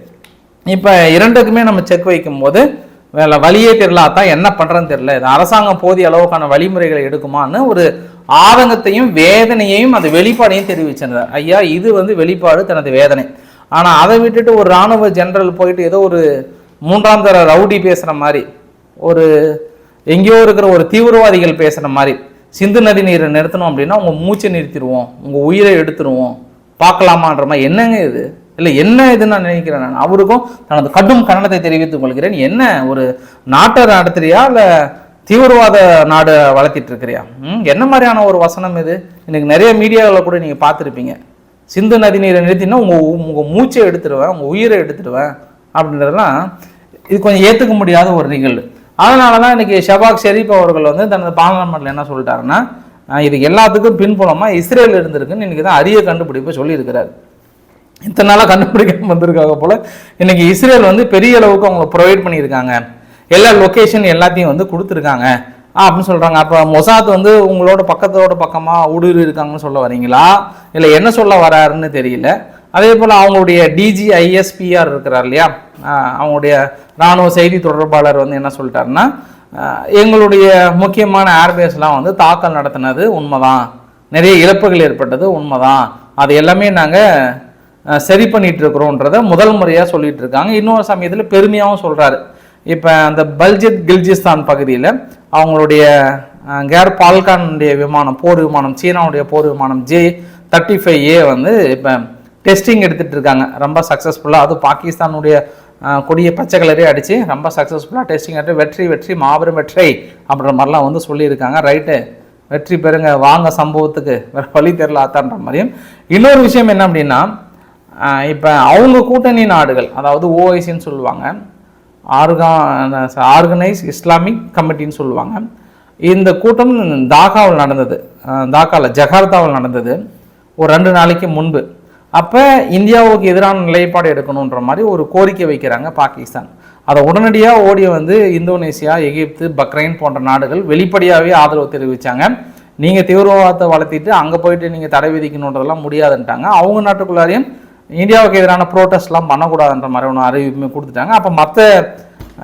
இப்போ இரண்டுக்குமே நம்ம செக் வைக்கும்போது வேலை வழியே தெரியலாத்தான் என்ன பண்ணுறன்னு தெரியல. இது அரசாங்கம் போதிய அளவுக்கான வழிமுறைகளை எடுக்குமான்னு ஒரு ஆதங்கத்தையும் வேதனையையும் அது வெளிப்பாடையும் தெரிவிச்சிருந்தார் ஐயா இது வந்து வெளிப்பாடு தனது வேதனை. ஆனால் அதை விட்டுட்டு ஒரு ராணுவ ஜெனரல் போயிட்டு ஏதோ ஒரு மூன்றாம் தர ரவுடி பேசுகிற மாதிரி ஒரு எங்கேயோ இருக்கிற ஒரு தீவிரவாதிகள் பேசுகிற மாதிரி சிந்து நதி நீரை நிறுத்தணும் அப்படின்னா உங்கள் மூச்சை நிறுத்திடுவோம் உங்கள் உயிரை எடுத்துருவோம் பார்க்கலாமான்ற மாதிரி. என்னங்க இது? இல்லை என்ன இதுன்னு நான் நினைக்கிறேன் நான். அவருக்கும் தனது கடும் கண்டனத்தை தெரிவித்துக் கொள்கிறேன். என்ன ஒரு நாட்டை நடத்துறியா இல்லை தீவிரவாத நாடு வளர்த்திட்டு இருக்கிறியா? ம் என்ன மாதிரியான ஒரு வசனம் இது? இன்னைக்கு நிறைய மீடியாவில் கூட நீங்கள் பார்த்துருப்பீங்க. சிந்து நதி நீரை நிறுத்தினா உங்கள் உங்கள் மூச்சை எடுத்துடுவேன் உங்கள் உயிரை எடுத்துடுவேன் அப்படின்றதெல்லாம் இது கொஞ்சம் ஏற்றுக்க முடியாத ஒரு நிகழ்வு. அதனால தான் இன்றைக்கி ஷபாக் ஷெரீப் அவர்கள் வந்து தனது பார்லமெண்ட்டில் என்ன சொல்லிட்டாருன்னா இது எல்லாத்துக்கும் பின்புலமாக இஸ்ரேல் இருந்திருக்குன்னு இன்றைக்கி தான் அரிய கண்டுபிடிப்பை சொல்லியிருக்கிறார். இத்தனை நாளாக கண்டுபிடிக்காம வந்திருக்காங்க போல. இன்றைக்கி இஸ்ரேல் வந்து பெரிய அளவுக்கு அவங்க ப்ரொவைட் பண்ணியிருக்காங்க. எல்லா லொக்கேஷன் எல்லாத்தையும் வந்து கொடுத்துருக்காங்க. அப்படின்னு சொல்கிறாங்க அப்போ மொசாத் வந்து உங்களோட பக்கத்தோட பக்கமாக ஊடுருவி இருக்காங்கன்னு சொல்ல வரீங்களா? இல்லை என்ன சொல்ல வராருன்னு தெரியல. அதே போல் அவங்களுடைய டிஜிஐஎஸ்பிஆர் இருக்கிறார் இல்லையா? அவங்களுடைய இராணுவ செய்தி தொடர்பாளர் வந்து என்ன சொல்லிட்டாருன்னா எங்களுடைய முக்கியமான ஏர்பேஸ்லாம் வந்து தாக்கல் நடத்தினது உண்மைதான். நிறைய இழப்புகள் ஏற்பட்டது உண்மைதான். அது எல்லாமே நாங்கள் சரி பண்ணிட்டு இருக்கிறோன்றத முதல் முறையாக சொல்லிட்டு இருக்காங்க இன்னொரு சமயத்தில் பெருமையாகவும் சொல்கிறாரு இப்போ அந்த பல்ஜித் கில்ஜிஸ்தான் பகுதியில் அவங்களுடைய கேர் பால்கானுடைய விமானம் போர் விமானம் சீனாவுடைய போர் விமானம் ஜே தேர்ட்டி ஃபைவ் ஏ வந்து இப்போ டெஸ்டிங் எடுத்துட்டு இருக்காங்க ரொம்ப சக்ஸஸ்ஃபுல்லாக அது பாகிஸ்தானுடைய கொடிய பச்சை கலரே அடித்து ரொம்ப சக்ஸஸ்ஃபுல்லாக டெஸ்டிங் எடுத்து வெற்றி வெற்றி மாபெரும் வெற்றி அப்படின்ற மாதிரிலாம் வந்து சொல்லியிருக்காங்க. ரைட்டு வெற்றி பெறுங்க. வாங்க சம்பவத்துக்கு. வேறு வழி தெரில ஆத்தான்ற மாதிரியும். இன்னொரு விஷயம் என்ன அப்படின்னா இப்போ அவங்க கூட்டணி நாடுகள் அதாவது ஓஐசின்னு சொல்லுவாங்க ஆர்கா ஆர்கனைஸ் இஸ்லாமிக் கமிட்டின்னு சொல்லுவாங்க. இந்த கூட்டம் தாக்காவில் நடந்தது. தாக்காவில் ஜகார்த்தாவில் நடந்தது. ஒரு ரெண்டு நாளைக்கு முன்பு. அப்போ இந்தியாவுக்கு எதிரான நிலைப்பாடு எடுக்கணுன்ற மாதிரி ஒரு கோரிக்கை வைக்கிறாங்க பாகிஸ்தான். அதை உடனடியாக ஓடிய வந்து இந்தோனேசியா எகிப்து பக்ரைன் போன்ற நாடுகள் வெளிப்படையாகவே ஆதரவு தெரிவித்தாங்க நீங்கள் தீவிரவாதத்தை வளர்த்திட்டு அங்கே போயிட்டு நீங்கள் தடை விதிக்கணுன்றதெல்லாம் முடியாதுன்ட்டாங்க. அவங்க நாட்டுக்குள்ளாரையும் இந்தியாவுக்கு எதிரான ப்ரோட்டஸ்ட்லாம் பண்ணக்கூடாதுன்ற மாதிரி ஒன்று அறிவிப்புமே கொடுத்துட்டாங்க. அப்போ மற்ற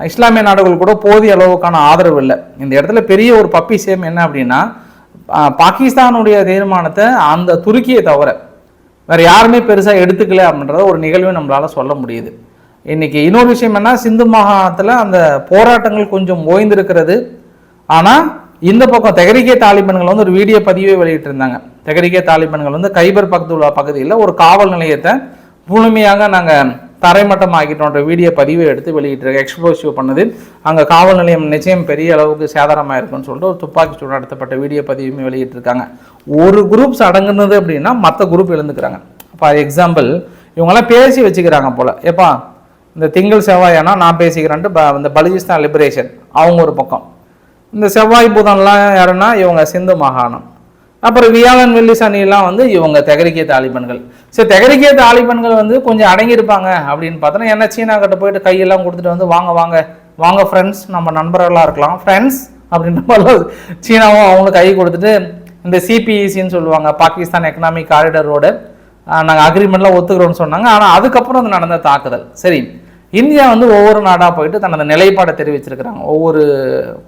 இஸ்லாமிய நாடுகள் கூட போதிய அளவுக்கான ஆதரவு இல்லை. இந்த இடத்துல பெரிய ஒரு பப்பி சேம் என்ன அப்படின்னா பாகிஸ்தானுடைய தீர்மானத்தை அந்த துருக்கியை தவிர வேறு யாருமே பெருசாக எடுத்துக்கல அப்படின்றத ஒரு நிகழ்வை நம்மளால் சொல்ல முடியுது. இன்றைக்கி இன்னொரு விஷயம் என்ன சிந்து மாகாணத்தில் அந்த போராட்டங்கள் கொஞ்சம் ஓய்ந்திருக்கிறது. ஆனால் இந்த பக்கம் தெகரிக்கே தாலிபன்கள் வந்து ஒரு வீடியோ பதிவே வெளியிட்டிருந்தாங்க. தெகரிக்கே தாலிபன்கள் வந்து கைபர் பக்துல்லா பகுதியில் ஒரு காவல் நிலையத்தை முழுமையாக நாங்கள் தரைமட்டம் ஆக்கிட்டோன்ற வீடியோ பதிவை எடுத்து வெளியிட்டிருக்க எக்ஸ்ப்ளோசிவ் பண்ணது அங்கே காவல் நிலையம் நிச்சயம் பெரிய அளவுக்கு சேதாரமாக இருக்குன்னு சொல்லிட்டு ஒரு துப்பாக்கி சூடு நடத்தப்பட்ட வீடியோ பதிவுமே வெளியிட்டிருக்காங்க. ஒரு குரூப்ஸ் அடங்குனது அப்படின்னா மற்ற குரூப் எழுந்துக்கிறாங்க. ஃபார் எக்ஸாம்பிள் இவங்கெல்லாம் பேசி வச்சுக்கிறாங்க போல். ஏப்பா இந்த திங்கள் செவ்வாயானா நான் பேசிக்கிறேன்ட்டு ப இந்த பலுஜிஸ்தான் லிபரேஷன் அவங்க ஒரு பக்கம். இந்த செவ்வாய் புதன்லாம் யாருன்னா இவங்க சிந்து மாகாணம். அப்புறம் வியாழன் வெள்ளி சனியெல்லாம் வந்து இவங்க தெகரிக்கிய தாலிபன்கள். சரி தெகரிக்கிய தாலிபன்கள் வந்து கொஞ்சம் அடங்கியிருப்பாங்க அப்படின்னு பார்த்தோன்னா என்ன சீனா கிட்ட போயிட்டு கையெல்லாம் கொடுத்துட்டு வந்து வாங்க வாங்க வாங்க ஃப்ரெண்ட்ஸ் நம்ம நண்பர்களாக இருக்கலாம். ஃப்ரெண்ட்ஸ் அப்படின்ற மாதிரி சீனாவும் அவங்களுக்கு கை கொடுத்துட்டு இந்த சிபிஇசின்னு சொல்லுவாங்க பாகிஸ்தான் எக்கனாமிக் காரிடர் ரோடு. நாங்கள் அக்ரிமெண்ட்லாம் ஒத்துக்கிறோம்னு சொன்னாங்க. ஆனால் அதுக்கப்புறம் அது நடந்த தாக்குதல். சரி இந்தியா வந்து ஒவ்வொரு நாடாக போயிட்டு தனது நிலைப்பாடை தெரிவிச்சிருக்கிறாங்க ஒவ்வொரு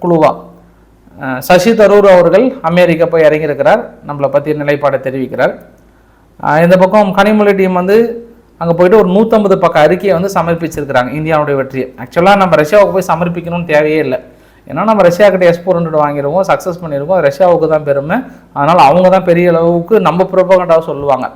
குழுவாக சசி தரூர் அவர்கள் அமெரிக்கா போய் இறங்கியிருக்கிறார். நம்மளை பற்றி நிலைப்பாடை தெரிவிக்கிறார். இந்த பக்கம் கனிமொழி டீம் வந்து அங்கே போயிட்டு ஒரு நூற்றம்பது பக்க அறிக்கையை வந்து சமர்ப்பிச்சிருக்கிறாங்க இந்தியாவுடைய வெற்றியை. ஆக்சுவலாக நம்ம ரஷ்யாவுக்கு போய் சமர்ப்பிக்கணும்னு தேவையே இல்லை. ஏன்னா நம்ம ரஷ்யா கிட்ட எஸ் ஹண்ட்ரட் வாங்கிடுவோம் சக்ஸஸ் பண்ணியிருக்கோம். ரஷ்யாவுக்கு தான் பெருமை. அதனால் அவங்க தான் பெரிய அளவுக்கு நம்ம ப்ரொபகண்டாக சொல்லுவாங்க.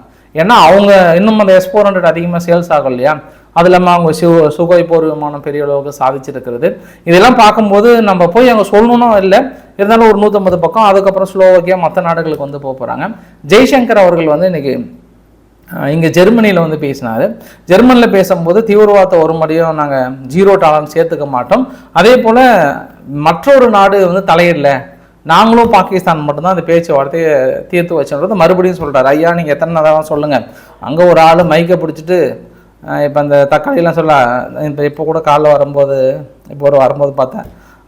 ஏன்னா அவங்க இன்னும் அந்த எஸ் ஃபோர் ஹண்ட்ரட் அதிகமாக சேல்ஸ் ஆகும் இல்லையா? அது இல்லாமல் அவங்க சு சுகை போர் விமானம் பெரிய அளவுக்கு சாதிச்சிருக்கிறது. இதெல்லாம் பார்க்கும்போது நம்ம போய் அங்கே சொல்லணும் இல்லை. இருந்தாலும் ஒரு நூற்றம்பது பக்கம் அதுக்கப்புறம் ஸ்லோவாக்கியா மற்ற நாடுகளுக்கு வந்து போக போகிறாங்க ஜெய்சங்கர் அவர்கள் வந்து இன்றைக்கி இங்கே ஜெர்மனியில் வந்து பேசினார். ஜெர்மனியில் பேசும்போது தீவிரவாதத்தை ஒரு முறையும் நாங்கள் ஜீரோ டாலரன்ஸ் சேர்த்துக்க மாட்டோம். அதே போல் மற்றொரு நாடு வந்து தலையிடலை. நாங்களும் பாகிஸ்தான் மட்டும்தான் அந்த பேச்சுவார்த்தையை தீர்த்து வச்சுன்றது மறுபடியும் சொல்கிறார் ஐயா நீங்கள் எத்தனை தான் சொல்லுங்கள் அங்கே ஒரு ஆள் மைக்கை பிடிச்சிட்டு இப்போ அந்த தக்காளிலாம் சொல்ல இப்போ இப்போ கூட காலைல வரும்போது இப்போ ஒரு வரும்போது பார்த்தேன்.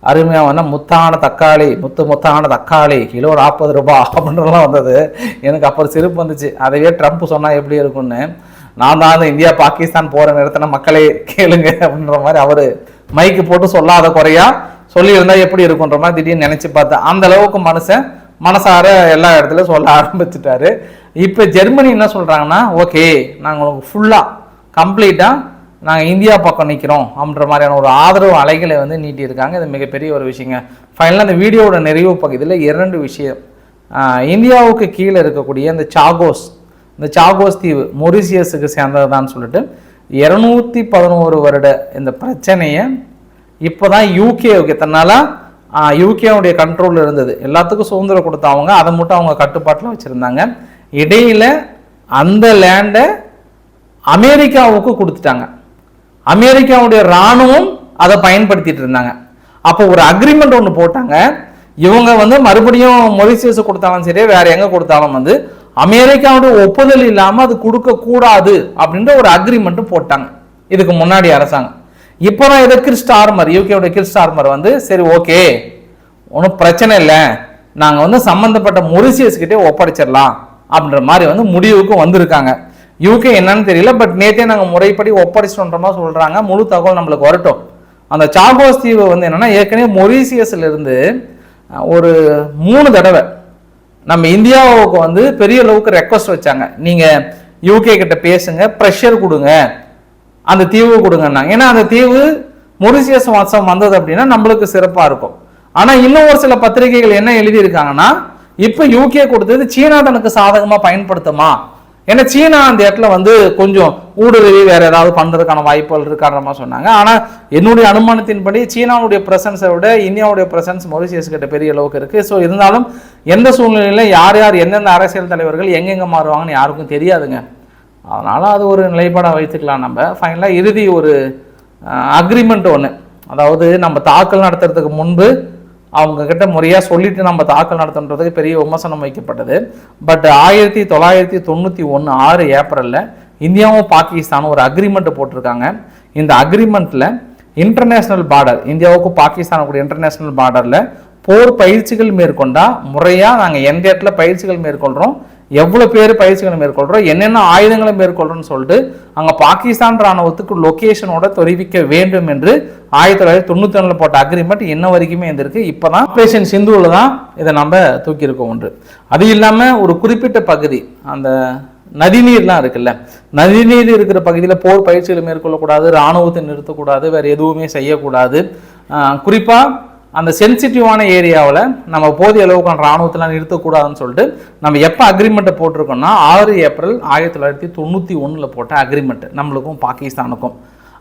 அருமையாக வந்தால் முத்தான தக்காளி முத்து முத்தான தக்காளி கிலோ நாற்பது ரூபா அப்படின்றலாம் வந்தது. எனக்கு அப்புறம் சிரிப்பு வந்துச்சு. அதையே ட்ரம்ப் சொன்னால் எப்படி இருக்கும்னு. நான் தான் அந்த இந்தியா பாகிஸ்தான் போகிற நேரத்தில் மக்களே கேளுங்க அப்படின்ற மாதிரி அவர் மைக்கு போட்டு சொல்லாத குறையா சொல்லியிருந்தா எப்படி இருக்குன்ற மாதிரி திடீர்னு நினச்சி பார்த்தேன். அந்த அளவுக்கு மனுஷன் மனசார எல்லா இடத்துலையும் சொல்ல ஆரம்பிச்சிட்டாரு. இப்போ ஜெர்மனி என்ன சொல்கிறாங்கன்னா ஓகே நாங்கள் உங்களுக்கு ஃபுல்லாக கம்ப்ளீட்டாக நாங்கள் இந்தியா பக்கம் நிற்கிறோம் அப்படின்ற மாதிரியான ஒரு ஆதரவு அலைகளை வந்து நீட்டியிருக்காங்க. இது மிகப்பெரிய ஒரு விஷயங்க. ஃபைனலாக இந்த வீடியோவோட நிறைவு பகுதியில் இரண்டு விஷயம். இந்தியாவுக்கு கீழே இருக்கக்கூடிய இந்த சாகோஸ் இந்த சாகோஸ் தீவு மொரிசியஸுக்கு சேர்ந்ததுதான்னு சொல்லிட்டு இரநூத்தி பதினோரு வருட இந்த பிரச்சனையை இப்போ தான் யூகேவுக்கு தன்னால் யூகேவுடைய கண்ட்ரோலில் இருந்தது. எல்லாத்துக்கும் சுதந்திரம் கொடுத்த அவங்க. அதை மட்டும் அவங்க கட்டுப்பாட்டில் வச்சுருந்தாங்க. இடையில் அந்த லேண்டை அமெரிக்காவுக்கு கொடுத்துட்டாங்க. அமெரிக்காவுடைய இராணுவம் அதை பயன்படுத்திட்டு இருந்தாங்க. அப்போ ஒரு அக்ரிமெண்ட் ஒன்று போட்டாங்க. இவங்க வந்து மறுபடியும் மொரிசியஸ் கொடுத்தாலும் சரி வேற எங்க கொடுத்தாலும் வந்து அமெரிக்காவுடைய ஒப்புதல் இல்லாமல் அது கொடுக்க கூடாது அப்படின்ற ஒரு அக்ரிமெண்ட் போட்டாங்க. இதுக்கு முன்னாடி அரசாங்கம். இப்போ தான் இதை கிறிஸ்ட் ஆர்மர் யூகேவுடைய கிறிஸ்ட் ஆர்மர் வந்து சரி ஓகே ஒன்றும் பிரச்சனை இல்லை. நாங்கள் வந்து சம்மந்தப்பட்ட மொரிசியஸ்கிட்டே ஒப்படைச்சிடலாம் அப்படின்ற மாதிரி வந்து முடிவுக்கு வந்திருக்காங்க. யூகே என்னன்னு தெரியல பட் நேற்றே நாங்கள் முறைப்படி ஒப்படைச்சிட்டோன்ற சொல்கிறாங்க முழு தகவல் நம்மளுக்கு வரட்டும். அந்த சாகோஸ் தீவு வந்து என்னன்னா ஏற்கனவே மொரீசியஸ்ல இருந்து ஒரு மூணு தடவை நம்ம இந்தியாவுக்கு வந்து பெரிய அளவுக்கு ரெக்வஸ்ட் வச்சாங்க. நீங்கள் யூகே கிட்ட பேசுங்க ப்ரெஷர் கொடுங்க அந்த தீவு கொடுங்கன்னாங்க. ஏன்னா அந்த தீவு மொரிசியஸ் மாதம் வந்தது அப்படின்னா நம்மளுக்கு சிறப்பாக இருக்கும். ஆனால் இன்னும் ஒரு சில பத்திரிகைகள் என்ன எழுதியிருக்காங்கன்னா இப்போ யூகே கொடுத்தது சீனா தனக்கு சாதகமாக பயன்படுத்துமா? ஏன்னா சீனா அந்த இடத்துல வந்து கொஞ்சம் ஊடுருவி வேற ஏதாவது பண்ணுறதுக்கான வாய்ப்புகள் இருக்கான்ற மாதிரி சொன்னாங்க. ஆனால் என்னுடைய அனுமானத்தின்படி சீனாவுடைய பிரசன்ஸை விட இந்தியாவுடைய பிரசன்ஸ் மொரிசியஸ் கிட்ட பெரிய அளவுக்கு இருக்கு. ஸோ இருந்தாலும் எந்த சூழ்நிலையில யார் யார் எந்தெந்த அரசியல் தலைவர்கள் எங்கெங்கே மாறுவாங்கன்னு யாருக்கும் தெரியாதுங்க. அதனால் அது ஒரு நிலைப்பாடாக வைத்துக்கலாம் நம்ம. ஃபைனலாக இறுதி ஒரு அக்ரிமெண்ட் ஒன்று அதாவது நம்ம தாக்கல் நடத்துறதுக்கு முன்பு அவங்க கிட்ட முறையாக சொல்லிட்டு நம்ம தாக்கல் நடத்துன்றதுக்கு பெரிய விமர்சனம் வைக்கப்பட்டது. பட் ஆயிரத்தி தொள்ளாயிரத்தி தொண்ணூற்றி ஒன்று ஆறு ஏப்ரலில் இந்தியாவும் பாகிஸ்தானும் ஒரு அக்ரிமெண்ட் போட்டிருக்காங்க. இந்த அக்ரிமெண்ட்டில் இன்டர்நேஷ்னல் பார்டர் இந்தியாவுக்கும் பாகிஸ்தானுக்குடைய இன்டர்நேஷ்னல் பார்டரில் போர் பயிற்சிகள் மேற்கொண்டால் முறையாக நாங்கள் எந்த இடத்துல பயிற்சிகள் மேற்கொள்கிறோம் எவ்வளோ பேர் பயிற்சிகளை மேற்கொள்கிறோம் என்னென்ன ஆயுதங்களை மேற்கொள்கிறோம்னு சொல்லிட்டு அங்கே பாகிஸ்தான் ராணுவத்துக்கு லொக்கேஷனோட தெரிவிக்க வேண்டும் என்று ஆயிரத்தி தொள்ளாயிரத்தி தொண்ணூற்றி ஒன்றில் போட்ட அக்ரிமெண்ட் இன்ன வரைக்குமே இருந்திருக்கு. இப்போ தான் ஆப்ரேஷன் சிந்துவில் தான் இதை நம்ம தூக்கியிருக்கோம் ஒன்று. அது இல்லாமல் ஒரு குறிப்பிட்ட பகுதி அந்த நதிநீர்லாம் இருக்குல்ல நதிநீர் இருக்கிற பகுதியில் போர் பயிற்சிகளை மேற்கொள்ளக்கூடாது இராணுவத்தை நிறுத்தக்கூடாது வேறு எதுவுமே செய்யக்கூடாது. குறிப்பாக அந்த சென்சிட்டிவான ஏரியாவில் நம்ம போதிய அளவுக்கான இராணுவத்தெல்லாம் நிறுத்தக்கூடாதுன்னு சொல்லிட்டு நம்ம எப்போ அக்ரிமெண்ட்டை போட்டிருக்கோம்னா ஆறு ஏப்ரல் ஆயிரத்தி தொள்ளாயிரத்தி தொண்ணூற்றி ஒன்றில் போட்ட அக்ரிமெண்ட் நம்மளுக்கும் பாகிஸ்தானுக்கும்.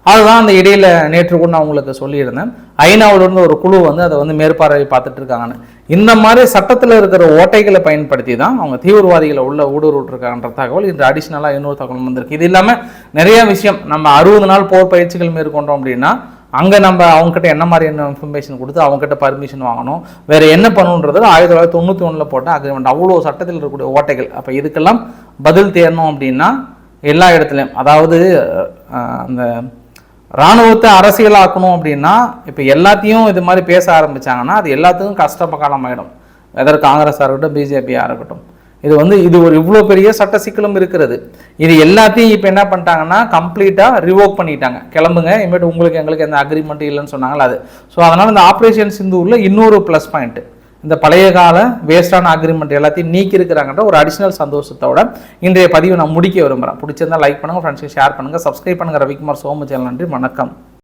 அதுதான் அந்த இடையில நேற்று கூட நான் உங்களுக்கு சொல்லியிருந்தேன். ஐநாவிலிருந்து ஒரு குழு வந்து அதை வந்து மேற்பார்வை பார்த்துட்டு இருக்காங்கன்னு. இந்த மாதிரி சட்டத்தில் இருக்கிற ஓட்டைகளை பயன்படுத்தி தான் அவங்க தீவிரவாதிகளை உள்ள ஊடுருவிட்டுருக்காங்கன்ற தகவல் இன்று அடிஷ்னலாக இன்னொரு தகவல் வந்திருக்கு. இது இல்லாமல் நிறைய விஷயம். நம்ம அறுபது நாள் போர் பயிற்சிகள் மேற்கொண்டோம் அப்படின்னா அங்கே நம்ம அவங்ககிட்ட என்ன மாதிரியான இன்ஃபர்மேஷன் கொடுத்து அவங்ககிட்ட பர்மிஷன் வாங்கணும். வேறு என்ன பண்ணணுன்றது ஆயிரத்தி தொள்ளாயிரத்தி தொண்ணூற்றி ஒன்றில் போட்ட அக்ரிமெண்ட் அவ்வளோ சட்டத்தில் இருக்கக்கூடிய ஓட்டைகள். அப்போ இதுக்கெல்லாம் பதில் தேரணும் அப்படின்னா எல்லா இடத்துலையும் அதாவது அந்த இராணுவத்தை அரசியலாக்கணும் அப்படின்னா இப்போ எல்லாத்தையும் இது மாதிரி பேச ஆரம்பிச்சாங்கன்னா அது எல்லாத்துக்கும் கஷ்டப்ப காலமாயிடும். வெதர் காங்கிரஸாக இருக்கட்டும் பிஜேபியாக இருக்கட்டும். இது வந்து இது ஒரு இவ்வளோ பெரிய சட்ட சிக்கலும் இருக்கிறது. இது எல்லாத்தையும் இப்போ என்ன பண்ணிட்டாங்கன்னா கம்ப்ளீட்டாக ரிவோக் பண்ணிட்டாங்க. கிளம்புங்க. இனிமேட்டு உங்களுக்கு எங்களுக்கு எந்த அக்ரிமெண்ட் இல்லைன்னு சொன்னாங்களா அது. ஸோ அதனால் இந்த ஆப்ரேஷன் சிந்தூரில் இன்னொரு ப்ளஸ் பாயிண்ட் இந்த பழைய கால வேஸ்டான அக்ரிமெண்ட் எல்லாத்தையும் நீக்கி இருக்கிறாங்கன்ற ஒரு அடிஷனல் சந்தோஷத்தோட இன்றைய பதிவை நான் முடிக்க விரும்புகிறேன் பிடிச்சிருந்தா லைக் பண்ணுங்கள் ஃப்ரெண்ட்ஸுக்கு ஷேர் பண்ணுங்கள் சப்ஸ்கிரைப் பண்ணுங்கள் ரவிக்குமார் சோமு சேனல் நன்றி வணக்கம்.